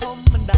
คมมันด